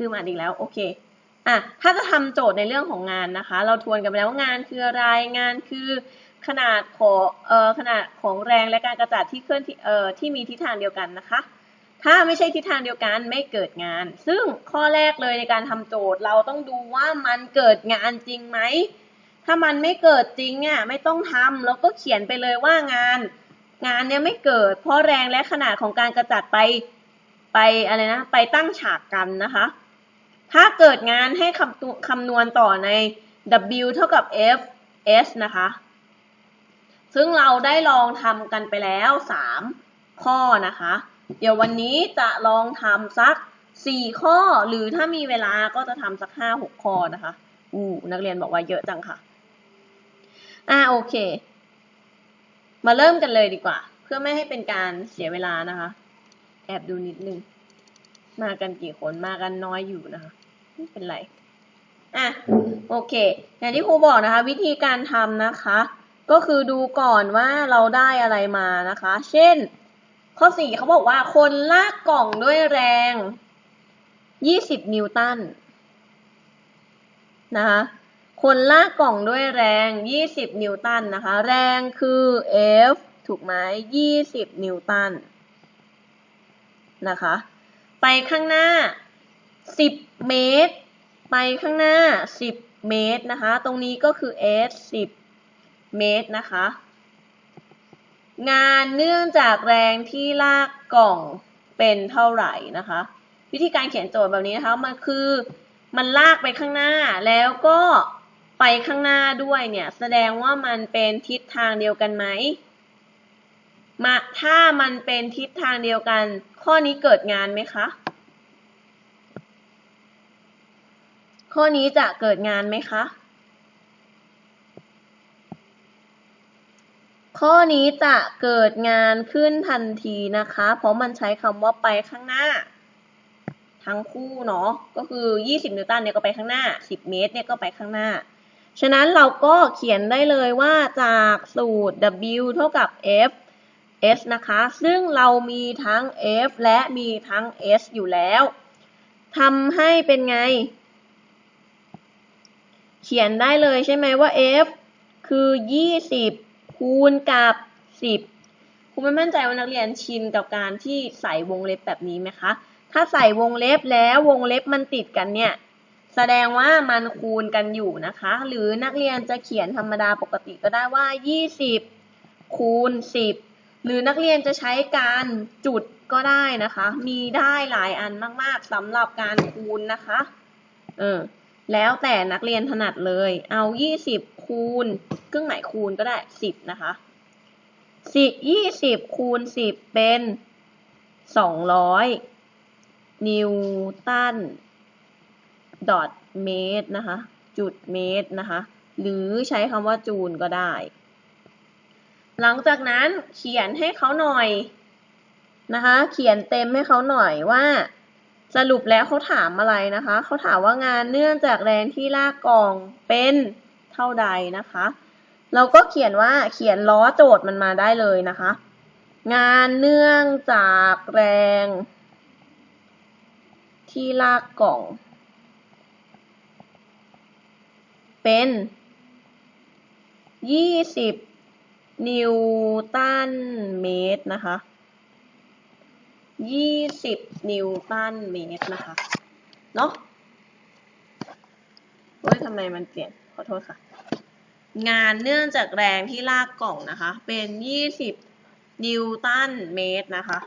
ลืมอ่านอีกแล้วโอเคอะถ้าจะทำโจทย์ในเรื่องของงานนะคะ เราทวนกันไปแล้วว่างานคืออะไรงานคือขนาดของเอ่อขนาดของแรงและการกระจัดที่เคลื่อนที่เอ่อที่มีทิศทางเดียวกันนะคะ ถ้าไม่ใช่ทิศทางเดียวกันไม่เกิดงาน ซึ่งข้อแรกเลยในการทำโจทย์เราต้องดูว่ามันเกิดงานจริงไหมถ้ามันไม่เกิดจริงอะไม่ต้องทำแล้วก็เขียนไปเลยว่างานงานเนี้ยไม่เกิด เพราะแรงและขนาดของการกระจัดไปไปอะไรนะไปตั้งฉากกันนะคะ ถ้าเกิดงานให้คำตคำนวณต่อใน W เท่ากับ F S นะคะ ซึ่งเราได้ลองทำกันไปแล้ว 3 ข้อนะคะ เดี๋ยววันนี้จะลองทำสัก 4 ข้อ หรือถ้ามีเวลาก็จะทำสัก 5-6 ข้อนะคะ อู้นักเรียนบอกว่าเยอะจังค่ะ อ่าโอเค มาเริ่มกันเลยดีกว่า เพื่อไม่ให้เป็นการเสียเวลานะคะ แอบดูนิดนึง มากันกี่คน มากันน้อยอยู่นะคะ ไม่เป็นไรอะโอเค อย่างที่ครูบอกนะคะ วิธีการทำนะคะ ก็คือดูก่อนว่าเราได้อะไรมานะคะ เช่น ข้อสี่เขาบอกว่าคนลากกล่องด้วยแรง 20 นิวตันนะคะคนลากกล่องด้วยแรง 20 นิวตันนะคะ แรงคือ F ถูกไหม20 นิวตันนะคะ ไปข้างหน้า 10 เมตร ไปข้างหน้า 10 เมตรนะคะ ตรงนี้ก็คือ S 10 เมตรนะคะ งานเนื่องจากแรงที่ลากกล่องเป็นเท่าไหร่นะคะ วิธีการเขียนโจทย์แบบนี้นะคะมันคือมันลากไปข้างหน้าแล้วก็ไปข้างหน้าด้วยเนี่ยแสดงว่ามันเป็นทิศทางเดียวกันไหมมาถ้ามันเป็นทิศทางเดียวกัน ข้อนี้เกิดงานไหมคะ ข้อนี้จะเกิดงานไหมคะ ข้อนี้จะเกิดงานขึ้นทันทีนะคะ เพราะมันใช้คำว่าไปข้างหน้า ทั้งคู่เนาะ ก็คือ 20 นิวตันเนี่ยก็ไปข้างหน้า 10 เมตรเนี่ยก็ไปข้างหน้า ฉะนั้นเราก็เขียนได้เลยว่าจากสูตร W เท่ากับ F S นะคะ ซึ่งเรามีทั้ง F และมีทั้ง S อยู่แล้วทำให้เป็นไง ขียนได้เลยใช่ไหมว่า F คือ 20 คูณกับ 10 คุณไม่มั่นใจว่านักเรียนชินกับการที่ใส่วงเล็บแบบนี้ไหมคะ ถ้าใส่วงเล็บแล้ววงเล็บมันติดกันเนี่ย แสดงว่ามันคูณกันอยู่นะคะ หรือนักเรียนจะเขียนธรรมดาปกติก็ได้ว่า 20 คูณ 10 หรือนักเรียนจะใช้การจุดก็ได้นะคะ มีได้หลายอันมาก ๆสำหรับการคูณนะคะ เออ แล้วแต่นักเรียนถนัดเลย เอา 20 คูณเครื่องหมายคูณก็ได้ 10 นะคะสิ20คูณ10เป็น200นิวตันดอทเมตรนะคะ จุดเมตรนะคะ หรือใช้คำว่าจูลก็ได้ หลังจากนั้นเขียนให้เขาหน่อยนะคะ เขียนเต็มให้เขาหน่อยว่า สรุปแล้วเขาถามอะไรนะคะ เขาถามว่างานเนื่องจากแรงที่ลากกล่องเป็นเท่าใดนะคะ เราก็เขียนว่าเขียนล้อโจทย์มันมาได้เลยนะคะ งานเนื่องจากแรง ที่ลากกล่อง เป็น20นิวตันเมตรนะคะ 20 นิวตันเมตรนะคะ เนาะเฮ้ยทำไมมันเปลี่ยน ขอโทษค่ะ งานเนื่องจากแรงที่ลากกล่องนะคะ เป็น 20 นิวตันเมตรนะคะ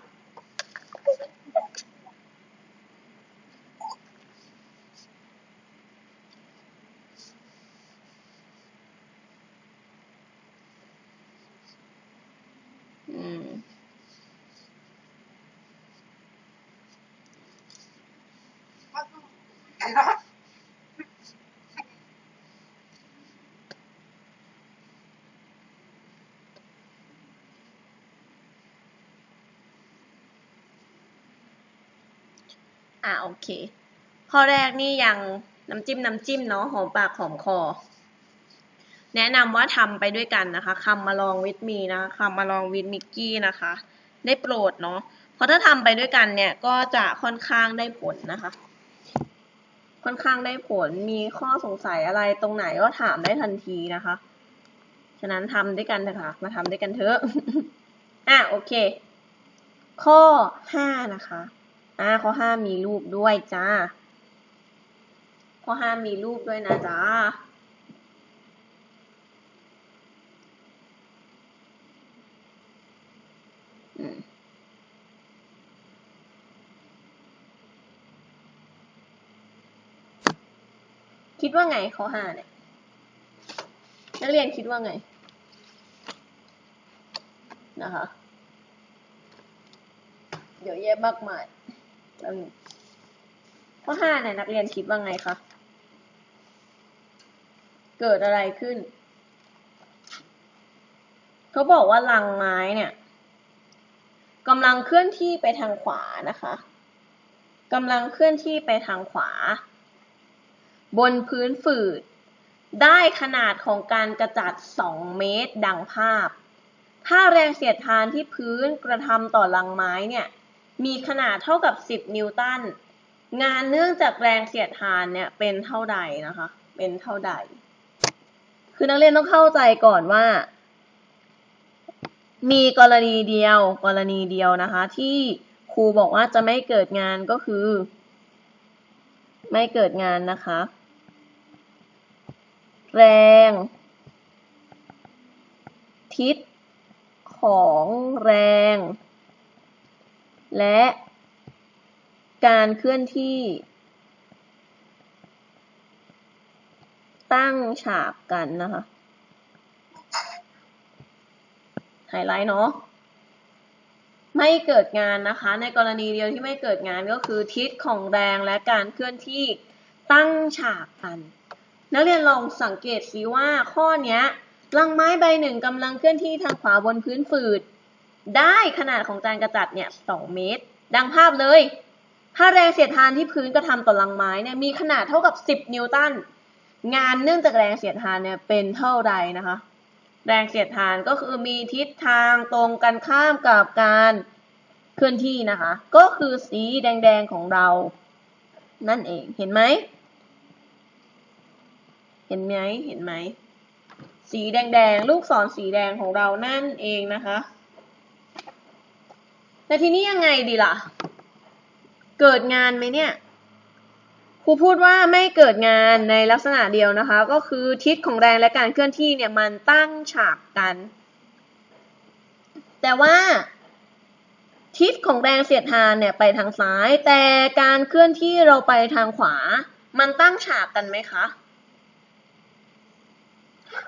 อ่าโอเค ข้อแรกนี่ยังน้ำจิ้มน้ำจิ้มเนาะหอมปากหอมคอ แนะนำว่าทำไปด้วยกันนะคะคำมาลองวิดมีนะคะคำมาลองวิดมิกกี้นะคะ ได้โปรดเนาะเพราะถ้าทำไปด้วยกันเนี่ยก็จะค่อนข้างได้ผลนะคะ ค่อนข้างได้ผลมีข้อสงสัยอะไรตรงไหนก็ถามได้ทันทีนะคะ ฉะนั้นทำด้วยกันเถอะค่ะมาทำด้วยกันเถอะอะโอเค ข้อห้านะคะ อ่าข้อห้ามีรูปด้วยจ้า ข้อห้ามีรูปด้วยนะจ้าคิดว่าไงข้อห้าเนี่ย นักเรียนคิดว่าไง นะคะ เดี๋ยวแยะมากมาย ข้อห้าเนี่ยนักเรียนคิดว่าไงคะเกิดอะไรขึ้น เขาบอกว่าลังไม้เนี่ยกำลังเคลื่อนที่ไปทางขวานะคะกำลังเคลื่อนที่ไปทางขวา บนพื้นฝืด ได้ขนาดของการกระจัด 2 เมตรดังภาพ ถ้าแรงเสียดทานที่พื้นกระทำต่อลังไม้เนี่ย มีขนาดเท่ากับ 10 นิวตัน งานเนื่องจากแรงเสียดทานเนี่ยเป็นเท่าใดนะคะ เป็นเท่าใด คือนักเรียนต้องเข้าใจก่อนว่า มีกรณีเดียว กรณีเดียวนะคะ ที่ครูบอกว่าจะไม่เกิดงานก็คือ ไม่เกิดงานนะคะ แรง ทิศของแรง และการเคลื่อนที่ ตั้งฉากกันนะคะไฮไลท์เนาะไม่เกิดงานนะคะ ในกรณีเดียวที่ไม่เกิดงานก็คือทิศของแรงและการเคลื่อนที่ตั้งฉากกัน นักเรียนลองสังเกตซิว่าข้อนี้ลังไม้ใบหนึ่งกำลังเคลื่อนที่ทางขวาบนพื้นฝืด ได้ขนาดของการกระจัดเนี่ย2เมตร ดังภาพเลย ถ้าแรงเสียดทานที่พื้นกระทำต่อลังไม้เนี่ยมีขนาดเท่ากับ 10 นิวตัน งานเนื่องจากแรงเสียดทานเนี่ยเป็นเท่าใดนะคะ แรงเสียดทานก็คือมีทิศทางตรงกันข้ามกับการเคลื่อนที่นะคะ ก็คือสีแดงๆของเรา นั่นเอง เห็นไหม เห็นไหม เห็นไหม สีแดงๆ ลูกศรสีแดงของเรานั่นเองนะคะ แต่ทีนี้ยังไงดีล่ะ เกิดงานไหมเนี่ยครูพูดว่าไม่เกิดงานในลักษณะเดียวนะคะ ก็คือทิศของแรงและการเคลื่อนที่เนี่ยมันตั้งฉากกัน แต่ว่า ทิศของแรงเสียดทานเนี่ยไปทางซ้าย แต่การเคลื่อนที่เราไปทางขวา มันตั้งฉากกันไหมคะ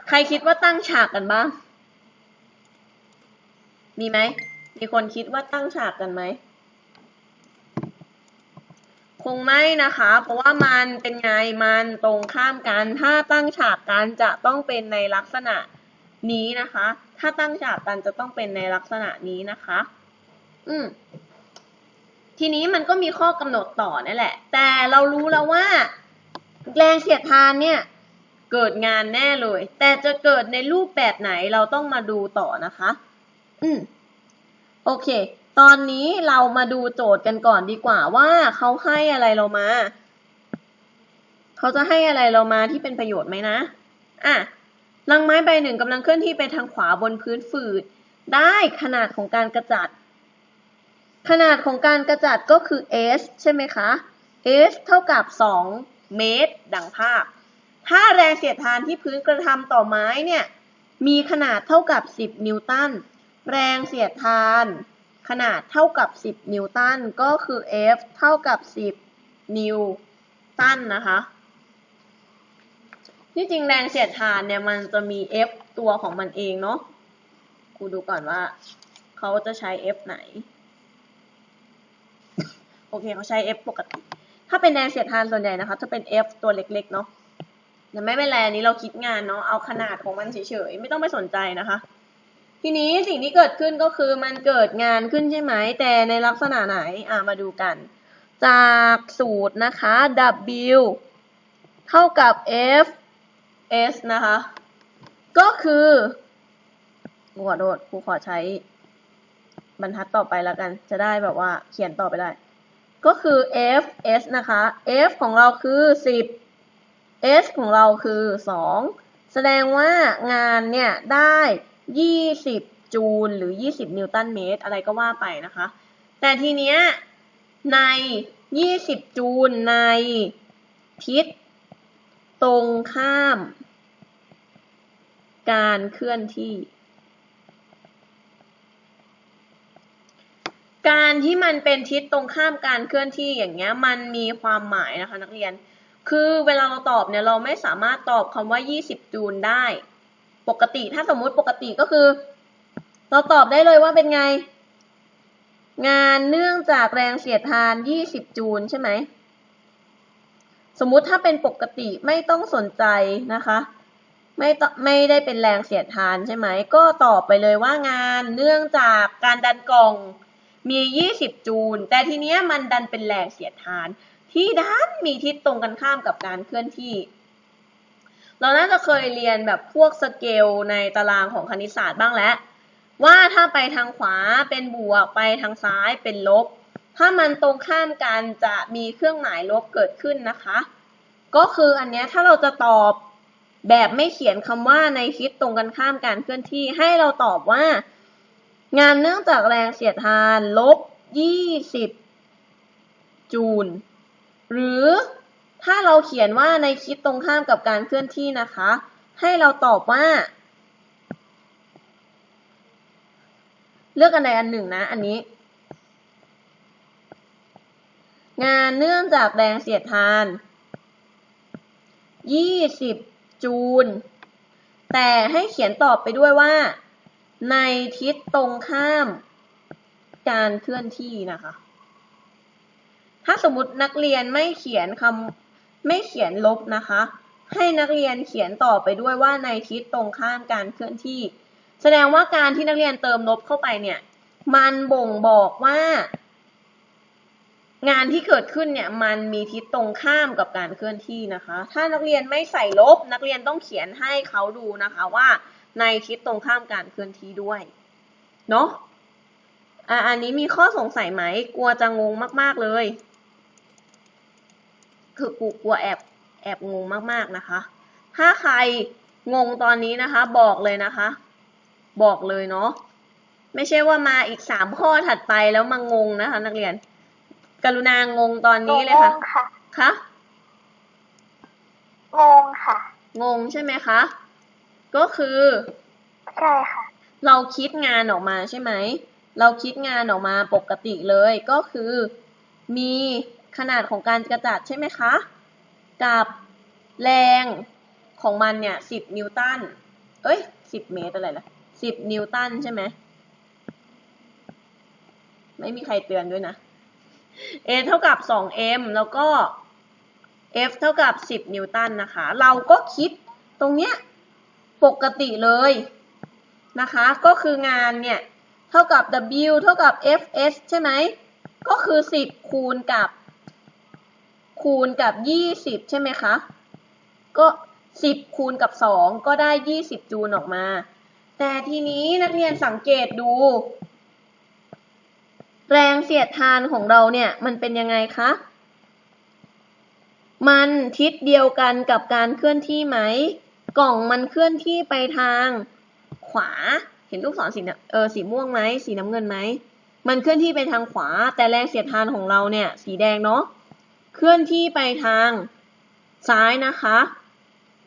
ใครคิดว่าตั้งฉากกันบ้าง มีไหม มีคนคิดว่าตั้งฉากกันไหม คงไม่นะคะ เพราะว่ามันเป็นไง มันตรงข้ามกัน ถ้าตั้งฉากกันจะต้องเป็นในลักษณะนี้นะคะ ถ้าตั้งฉากกันจะต้องเป็นในลักษณะนี้นะคะ อืม ทีนี้มันก็มีข้อกำหนดต่อนั่นแหละ แต่เรารู้แล้วว่า แรงเสียดทานเนี่ยเกิดงานแน่เลย แต่จะเกิดในรูปแบบไหนเราต้องมาดูต่อนะคะ อืม โอเค ตอนนี้เรามาดูโจทย์กันก่อนดีกว่าว่าเขาให้อะไรเรามา เขาจะให้อะไรเรามาที่เป็นประโยชน์ไหมนะ อะ ลังไม้ใบหนึ่งกำลังเคลื่อนที่ไปทางขวาบนพื้นฝืด ได้ขนาดของการกระจัด ขนาดของการกระจัดก็คือ s ใช่ไหมคะ s เท่ากับ 2 เมตร ดังภาพ ถ้าแรงเสียดทานที่พื้นกระทำต่อไม้เนี่ย มีขนาดเท่ากับ 10 นิวตัน แรงเสียดทาน ขนาดเท่ากับ 10 นิวตันก็คือ F เท่ากับ 10 นิวตันนะคะที่จริงแรงเสียดทานเนี่ยมันจะมี F ตัวของมันเองเนาะครูดูก่อนว่าเขาจะใช้ F ไหน โอเคเขาใช้ F ปกติ ถ้าเป็นแรงเสียดทานส่วนใหญ่นะคะ จะเป็น F ตัวเล็กๆเนาะแต่ไม่เป็นไรอันนี้เราคิดงานเนาะเอาขนาดของมันเฉยๆ ไม่ต้องไปสนใจนะคะ ทีนี้สิ่งที่เกิดขึ้นก็คือมันเกิดงานขึ้นใช่ไหม แต่ในลักษณะไหนอะมาดูกัน จากสูตรนะคะ W เท่ากับ F S นะคะ ก็คือขอโทษครูขอใช้บรรทัดต่อไปแล้วกัน จะได้แบบว่าเขียนต่อไปได้ ก็คือ f s นะคะ f ของเราคือ 10 s ของเราคือ 2 แสดงว่างานเนี่ยได้ 20 จูลหรือ 20 นิวตันเมตร อะไรก็ว่าไปนะคะ แต่ทีเนี้ยใน 20 จูลในทิศตรงข้าม การเคลื่อนที่ การที่มันเป็นทิศตรงข้ามการเคลื่อนที่อย่างเงี้ยมันมีความหมายนะคะนักเรียน คือเวลาเราตอบเนี่ยเราไม่สามารถตอบคำว่า 20 จูลได้ ปกติ ถ้าสมมุติปกติก็คือ เราตอบได้เลยว่าเป็นไง งานเนื่องจากแรงเสียดทาน 20 จูลใช่ไหม สมมุติถ้าเป็นปกติไม่ต้องสนใจนะคะ ไม่ตไม่ได้เป็นแรงเสียดทานใช่ไหม ก็ตอบไปเลยว่างานเนื่องจากการดันกล่องมี 20 จูล แต่ทีเนี้ยมันดันเป็นแรงเสียดทาน ที่ดันมีทิศตรงกันข้ามกับการเคลื่อนที่ เราน่าจะเคยเรียนแบบพวกสเกลในตารางของคณิตศาสตร์บ้างแล้ว ว่าถ้าไปทางขวาเป็นบวกไปทางซ้ายเป็นลบ ถ้ามันตรงข้ามกันจะมีเครื่องหมายลบเกิดขึ้นนะคะ ก็คืออันนี้ถ้าเราจะตอบแบบไม่เขียนคำว่าในทิศตรงกันข้ามการเคลื่อนที่ให้เราตอบว่า งานเนื่องจากแรงเสียดทานลบ 20 จูล หรือ ถ้าเราเขียนว่าในทิศตรงข้ามกับการเคลื่อนที่นะคะ ให้เราตอบว่า เลือกอันใดอันหนึ่งนะ อันนี้ งานเนื่องจากแรงเสียดทาน 20 จูล แต่ให้เขียนตอบไปด้วยว่า ในทิศตรงข้าม การเคลื่อนที่นะคะถ้าสมมตินักเรียนไม่เขียนคำ ไม่เขียนลบนะคะ ให้นักเรียนเขียนต่อไปด้วยว่าในทิศตรงข้ามการเคลื่อนที่ แสดงว่าการที่นักเรียนเติมลบเข้าไปเนี่ย มันบ่งบอกว่า งานที่เกิดขึ้นเนี่ยมันมีทิศตรงข้ามกับการเคลื่อนที่นะคะ ถ้านักเรียนไม่ใส่ลบ นักเรียนต้องเขียนให้เขาดูนะคะว่า ในทิศตรงข้ามการเคลื่อนที่ด้วย เนาะอะอันนี้มีข้อสงสัยไหม กลัวจะงงมาก ๆ เลย คือกูกลัวแอบแอบงงมากๆนะคะ ถ้าใครงงตอนนี้นะคะ บอกเลยนะคะ บอกเลยเนาะไม่ใช่ว่ามาอีกสามข้อถัดไปแล้วมางงนะคะ นักเรียน กรุณางงตอนนี้เลยค่ะงงค่ะคะงงค่ะ งงใช่ไหมคะ ก็คือใช่ค่ะ เราคิดงานออกมาใช่ไหม เราคิดงานออกมาปกติเลยก็คือมี ขนาดของการกระจัดใช่ไหมคะ กับแรงของมันเนี่ยสิบนิวตัน เอ้ยสิบเมตรอะไรล่ะสิบนิวตันใช่ไหม ไม่มีใครเตือนด้วยนะ A เท่ากับ 2m แล้วก็ F เท่ากับ 10 นิวตันนะคะ เราก็คิดตรงเนี้ยปกติเลยนะคะ ก็คืองานเนี่ย เท่ากับ W เท่ากับ Fs ใช่ไหม ก็คือ 10 คูณกับ คูณกับ20ใช่ไหมคะ ก็10คูณกับ2ก็ได้20จูลออกมา แต่ทีนี้นักเรียนสังเกตดู แรงเสียดทานของเราเนี่ยมันเป็นยังไงคะ มันทิศเดียวกันกับการเคลื่อนที่ไหม กล่องมันเคลื่อนที่ไปทางขวา เห็นลูกศรสีเออสีม่วงไหมสีน้ำเงินไหม มันเคลื่อนที่ไปทางขวา แต่แรงเสียดทานของเราเนี่ยสีแดงเนาะ เคลื่อนที่ไปทางซ้ายนะคะ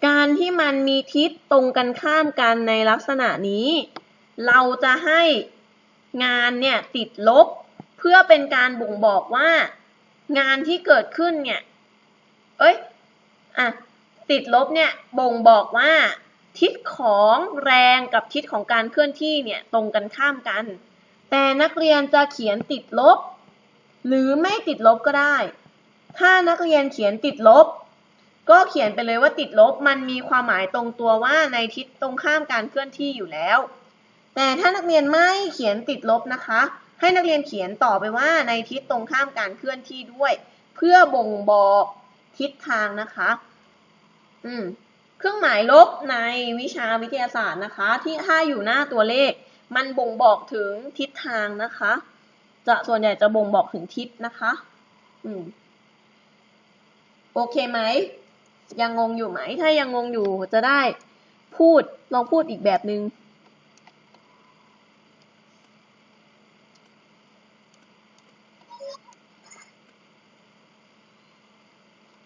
การที่มันมีทิศตรงกันข้ามกันในลักษณะนี้ เราจะให้งานเนี่ยติดลบ เพื่อเป็นการบ่งบอกว่า งานที่เกิดขึ้นเนี่ย เอ้ย อะ ติดลบเนี่ยบ่งบอกว่า ทิศของแรงกับทิศของการเคลื่อนที่เนี่ยตรงกันข้ามกัน แต่นักเรียนจะเขียนติดลบ หรือไม่ติดลบก็ได้ ถ้านักเรียนเขียนติดลบ ก็เขียนไปเลยว่าติดลบมันมีความหมายตรงตัวว่าในทิศตรงข้ามการเคลื่อนที่อยู่แล้ว แต่ถ้านักเรียนไม่เขียนติดลบนะคะ ให้นักเรียนเขียนต่อไปว่าในทิศตรงข้ามการเคลื่อนที่ด้วย เพื่อบ่งบอกทิศทางนะคะ อืมเครื่องหมายลบในวิชาวิทยาศาสตร์นะคะ ที่ถ้าอยู่หน้าตัวเลข มันบ่งบอกถึงทิศทางนะคะ จะส่วนใหญ่จะบ่งบอกถึงทิศนะคะ อืม โอเคไหม ยังงงอยู่ไหม ถ้ายังงงอยู่จะได้พูดลองพูดอีกแบบหนึง่ง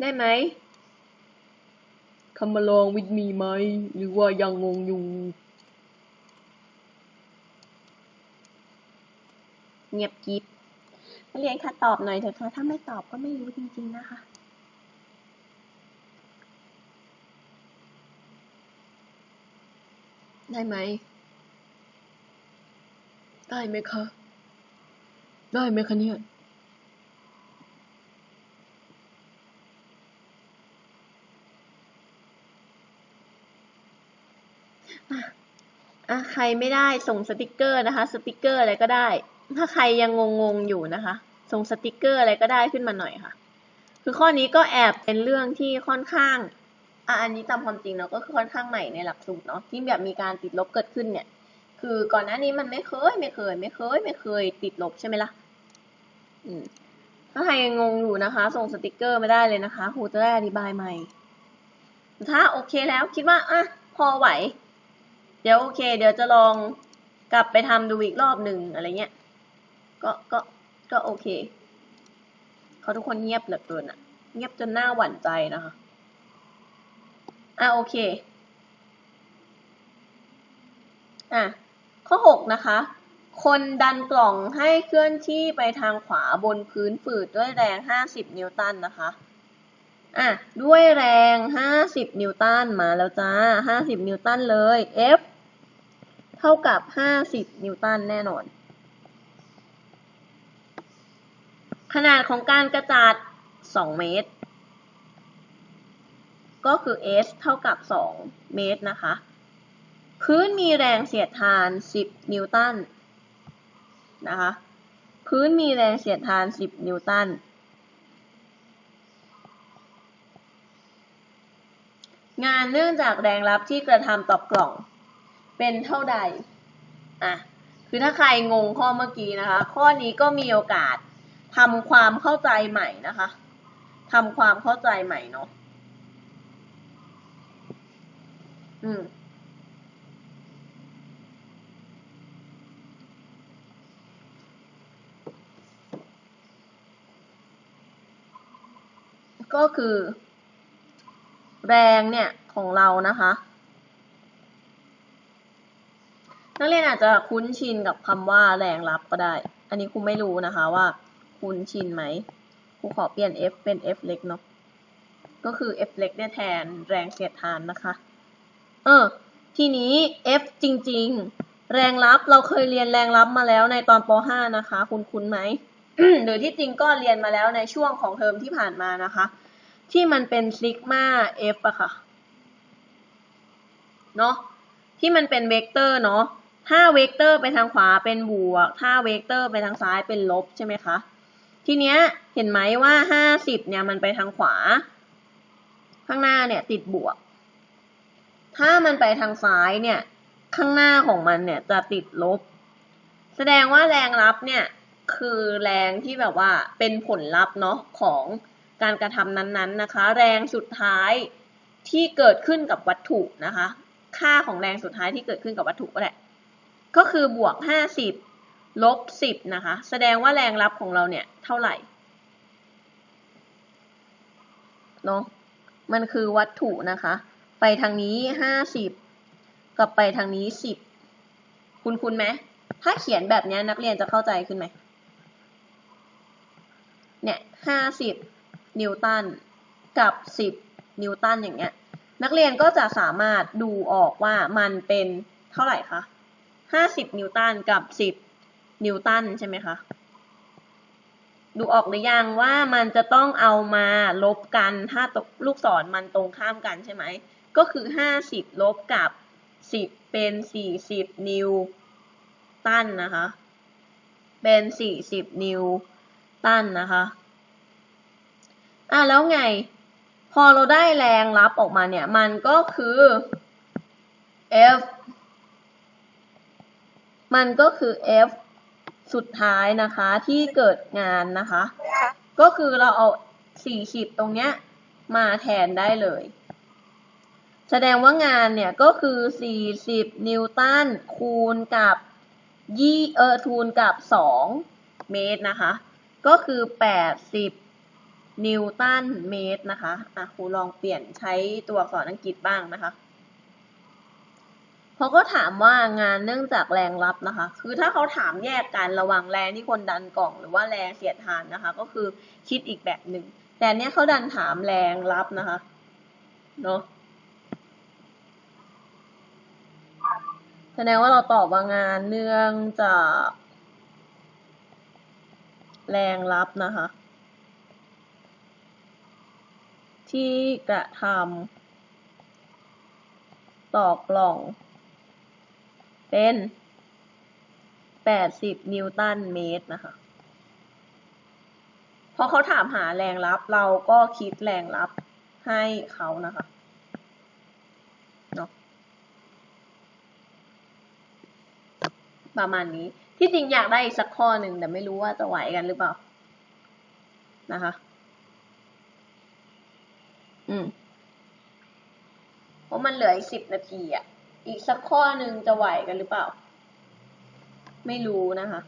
ได้ไหมคำมาลองวิดมีไหม หรือว่ายังงงอยู่ เงียบกิบเรียนค่ะตอบหน่อยเถอะค่ะ ถ้าไม่ตอบก็ไม่รู้จริงๆนะคะ ได้ไหม ได้ไหมคะ ได้ไหมคะเนี่ย อะอะใครไม่ได้ส่งสติกเกอร์นะคะ สติกเกอร์อะไรก็ได้ ถ้าใครยังงงๆอยู่นะคะ ส่งสติกเกอร์อะไรก็ได้ขึ้นมาหน่อยค่ะ คือข้อนี้ก็แอบเป็นเรื่องที่ค่อนข้าง อะอันนี้ตามความจริงเนาะก็คือค่อนข้างใหม่ในหลักสูตรเนาะที่แบบมีการติดลบเกิดขึ้นเนี่ย คือก่อนหน้านี้มันไม่เคย ไม่เคย ไม่เคย ไม่เคย ติดลบใช่ไหมล่ะอืมถ้าใครงงงอยู่นะคะ ส่งสติกเกอร์มาได้เลยนะคะครูจะได้อธิบายใหม่ ถ้าโอเคแล้วคิดว่าอะพอไหว เดี๋ยวโอเค เดี๋ยวจะลองกลับไปทำดูอีกรอบหนึ่งอะไรเงี้ย ก็ก็ก็โอเคเขาทุกคนเงียบเหลือเกินอะเงียบจนหน้าหวั่นใจนะคะ อะโอเค อะข้อหกนะคะ คนดันกล่องให้เคลื่อนที่ไปทางขวาบนพื้นฝืดด้วยแรง 50 นิวตันนะคะ อะ ด้วยแรง 50 นิวตันมาแล้วจ้า 50 นิวตันเลย F เท่ากับ 50 นิวตันแน่นอน ขนาดของการกระจัด 2 เมตร ก็คือ S เท่ากับ 2 เมตรนะคะ พื้นมีแรงเสียดทาน 10 นิวตันนะคะ พื้นมีแรงเสียดทาน 10 นิวตัน งานเนื่องจากแรงรับที่กระทำต่อกล่อง เป็นเท่าใด อะ คือถ้าใครงงข้อเมื่อกี้นะคะ ข้อนี้ก็มีโอกาสทำความเข้าใจใหม่นะคะทำความเข้าใจใหม่เนาะ อืมก็คือ แรงเนี่ยของเรานะคะ นักเรียนอาจจะคุ้นชินกับคำว่าแรงรับก็ได้ อันนี้ครูไม่รู้นะคะว่า คุ้นชินไหมครูขอเปลี่ยน F เป็น F เล็กเนาะก็คือ F เล็กเนี่ยแทนแรงเสียดทานนะคะ เออ ทีนี้ F จริง ๆ แรงรับเราเคยเรียนแรงรับมาแล้วในตอนป .5 นะคะ คุณคุ้นไหมหรือที่จริงก็เรียนมาแล้วในช่วงของเทอมที่ผ่านมานะคะ ที่มันเป็นซิกมา F อะค่ะเนาะที่มันเป็นเวกเตอร์เนาะถ้าเวกเตอร์ไปทางขวาเป็นบวก ถ้าเวกเตอร์ไปทางซ้ายเป็นลบใช่ไหมคะทีเนี้ยเห็นไหมว่าห้าสิบเนี่ยมันไปทางขวา ข้างหน้าเนี่ยติดบวก ถ้ามันไปทางซ้ายเนี่ย ข้างหน้าของมันเนี่ยจะติดลบ แสดงว่าแรงรับเนี่ยคือแรงที่แบบว่าเป็นผลลัพธ์เนาะของการกระทำนั้นๆนะคะ แรงสุดท้ายที่เกิดขึ้นกับวัตถุนะคะ ค่าของแรงสุดท้ายที่เกิดขึ้นกับวัตถุก็แหละก็คือบวกห้าสิบลบสิบนะคะ แสดงว่าแรงรับของเราเนี่ยเท่าไหร่เนาะมันคือวัตถุนะคะ ไปทางนี้ห้าสิบกับไปทางนี้สิบคุณคุณไหมถ้าเขียนแบบนี้นักเรียนจะเข้าใจขึ้นไหมเนี่ยห้าสิบนิวตันกับสิบนิวตันอย่างเงี้ย นักเรียนก็จะสามารถดูออกว่ามันเป็นเท่าไหร่คะห้าสิบนิวตันกับสิบนิวตันใช่ไหมคะดูออกหรือยังว่ามันจะต้องเอามาลบกันถ้าตลูกศรมันตรงข้ามกันใช่ไหม ก็คือห้าสิบลบกับสิบเป็นสี่สิบนิวตันนะคะ เป็นสี่สิบนิวตันนะคะ อะแล้วไง พอเราได้แรงรับออกมาเนี่ย มันก็คือ F มันก็คือ F สุดท้ายนะคะที่เกิดงานนะคะ ก็คือเราเอา 40 ตรงเนี้ยมาแทนได้เลย แสดงว่างานเนี่ยก็คือ 40 นิวตันคูณกับยี่เออคูณกับ 2 เมตรนะคะ ก็คือ 80 นิวตันเมตรนะคะอะครูลองเปลี่ยนใช้ตัวอักษรอังกฤษบ้างนะคะเขาก็ถามว่างานเนื่องจากแรงรับนะคะ คือถ้าเขาถามแยกกันระหว่างแรงที่คนดันกล่อง หรือว่าแรงเสียดทานนะคะ ก็คือคิดอีกแบบหนึ่ง แต่เนี้ยเขาดันถามแรงรับนะคะ เนาะ แส ดงว่าเราตอบว่างานเนื่องจากแรงรับนะคะ ที่กระทำต่อกล่อง เป็น 80 นิวตันเมตรนะคะพอเขาถามหาแรงรับเราก็คิดแรงรับให้เขานะคะ เนาะ ประมาณนี้ ที่จริงอยากได้อีกสักข้อหนึ่งแต่ไม่รู้ว่าจะไหวกันหรือเปล่า นะคะ อืมเพราะมันเหลืออีกสิบนาทีอะอีกสักข้อหนึ่งจะไหวกันหรือเปล่า ไม่รู้นะคะ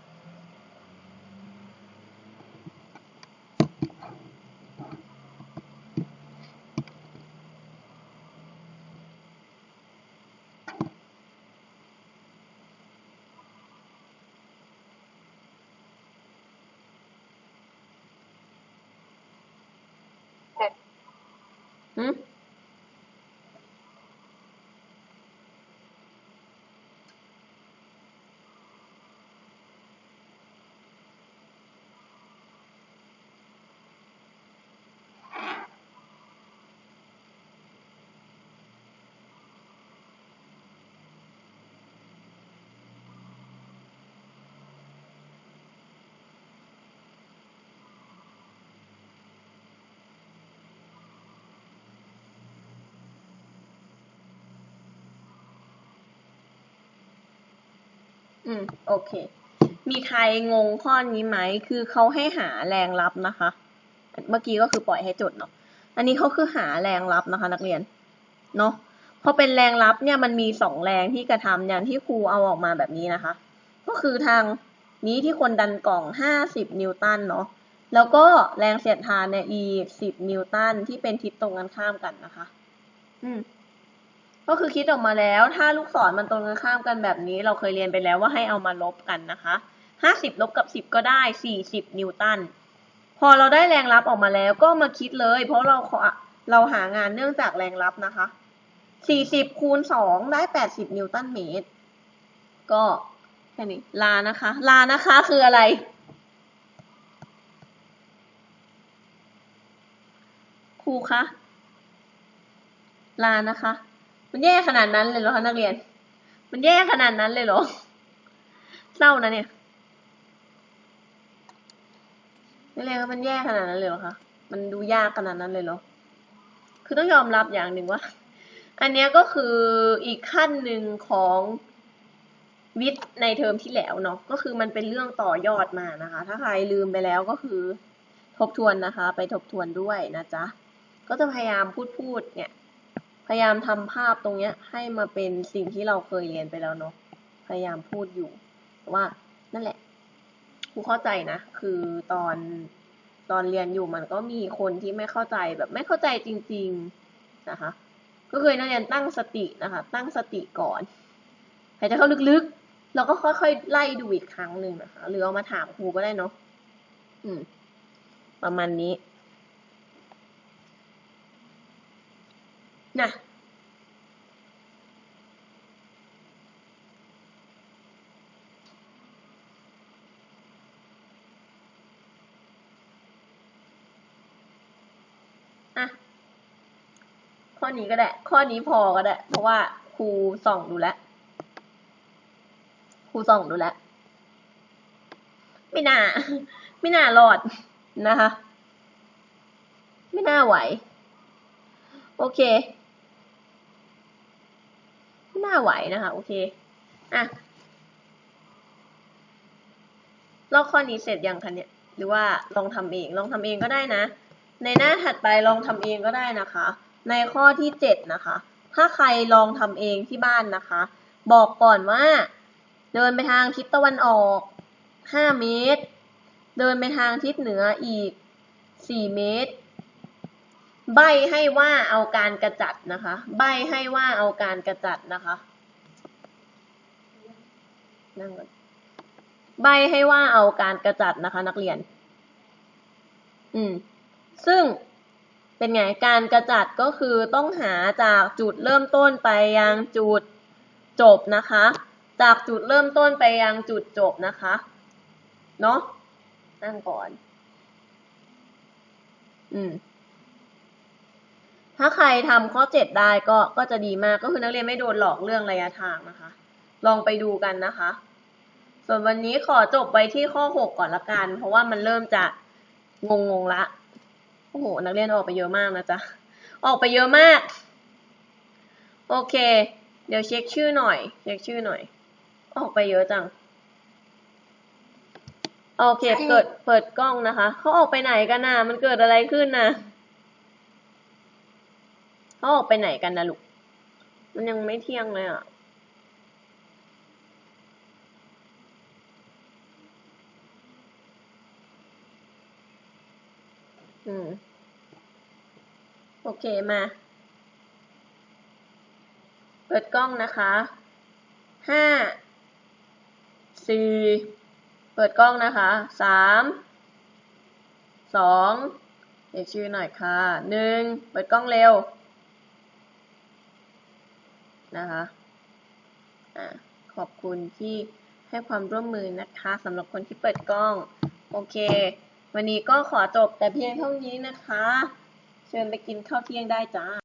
อืม โอเค มีใครงงข้อนี้ไหม คือเขาให้หาแรงรับนะคะ เมื่อกี้ก็คือปล่อยให้จดเนาะ อันนี้เขาคือหาแรงรับนะคะ นักเรียน เนาะพอเป็นแรงรับเนี่ยมันมีสองแรงที่กระทำอย่างที่ครูเอาออกมาแบบนี้นะคะ ก็คือทางนี้ที่คนดันกล่องห้าสิบนิวตันเนาะ แล้วก็แรงเสียดทานเนี่ยอีสิบนิวตันที่เป็นทิศตรงกันข้ามกันนะคะ อืม ก็คือคิดออกมาแล้ว ถ้าลูกศรมันตรงกันข้ามกันแบบนี้ เราเคยเรียนไปแล้วว่าให้เอามาลบกันนะคะห้าสิบลบกับสิบก็ได้สี่สิบนิวตัน พอเราได้แรงรับออกมาแล้วก็มาคิดเลย เพราะเราเราหางานเนื่องจากแรงรับนะคะสี่สิบคูณสองได้แปดสิบนิวตันเมตร ก็แค่นี้ ลานะคะ ลานะคะคืออะไร ครูคะ ลานะคะ มันแย่ขนาดนั้นเลยเหรอคะนักเรียน มันแย่ขนาดนั้นเลยเหรอเศร้านะเนี่ยนักเรียนมันแย่ขนาดนั้นเลยเหรอคะมันดูยากขนาดนั้นเลยเหรอ คือต้องยอมรับอย่างหนึ่งว่า อันนี้ก็คืออีกขั้นหนึ่งของวิทย์ในเทอมที่แล้วเนาะ ก็คือมันเป็นเรื่องต่อยอดมานะคะ ถ้าใครลืมไปแล้วก็คือทบทวนนะคะ ไปทบทวนด้วยนะจ๊ะ ก็จะพยายามพูดพูดเนี่ย ยายามทำภาพตรงเนี้ยให้มาเป็นสิ่งที่เราเคยเรียนไปแล้วเนาะ พยายามพูดอยู่แต่ว่านั่นแหละครูเข้าใจนะ คือตอนตอนเรียนอยู่มันก็มีคนที่ไม่เข้าใจแบบไม่เข้าใจจริง ๆนะคะ ก็คือนักเรียนตั้งสตินะคะ ตั้งสติก่อนหายใจเข้าลึกๆแล้วก็ค่อยๆไล่ดูอีกครั้งหนึ่งนะคะ หรือเอามาถามครูก็ได้เนาะ อืม ประมาณนี้ นะอะข้อนี้ก็ได้ ข้อนี้พอก็ได้ เพราะว่าครูส่องดูแลครูส่องดูแลไม่น่า ไม่น่ารอดนะคะ ไม่น่าไหว โอเค น่าไหวนะคะ โอเค อะลอกข้อนี้เสร็จยังคะเนี่ย หรือว่าลองทำเอง ลองทำเองก็ได้นะ ในหน้าถัดไปลองทำเองก็ได้นะคะ ในข้อที่เจ็ดนะคะ ถ้าใครลองทำเองที่บ้านนะคะ บอกก่อนว่า เดินไปทางทิศตะวันออก5เมตร เดินไปทางทิศเหนืออีก4เมตร ใบให้ว่าเอาการกระจัดนะคะ ใบให้ว่าเอาการกระจัดนะคะนั่งก่อนใบให้ว่าเอาการกระจัดนะคะ นักเรียน อืม ซึ่งเป็นไง การกระจัดก็คือต้องหาจากจุดเริ่มต้นไปยังจุดจบนะคะ จากจุดเริ่มต้นไปยังจุดจบนะคะ เนาะนั่งก่อน อืม ถ้าใครทำข้อเจ็ดได้ก็ก็จะดีมากก็คือนักเรียนไม่โดนหลอกเรื่องระยะทางนะคะ ลองไปดูกันนะคะ ส่วนวันนี้ขอจบไว้ที่ข้อหกก่อนละกัน เพราะว่ามันเริ่มจะงงงละโอ้โหนักเรียนออกไปเยอะมากนะจ๊ะออกไปเยอะมาก โอเค เดี๋ยวเช็คชื่อหน่อย เช็คชื่อหน่อย ออกไปเยอะจังโอเคเปิดเปิดกล้องนะคะ เขาออกไปไหนกันน่ะ มันเกิดอะไรขึ้นน่ะ เขาออกไปไหนกันนะลูก มันยังไม่เที่ยงเลยอะ อืม โอเคมา เปิดกล้องนะคะ ห้า สี่ เปิดกล้องนะคะ สาม สองเรียกชื่อหน่อยค่ะหนึ่ง เปิดกล้องเร็ว นะคะอะขอบคุณที่ให้ความร่วมมือนะคะสำหรับคนที่เปิดกล้อง โอเค วันนี้ก็ขอจบแต่เพียงเท่านี้นะคะ เชิญไปกินข้าวเที่ยงได้จ้า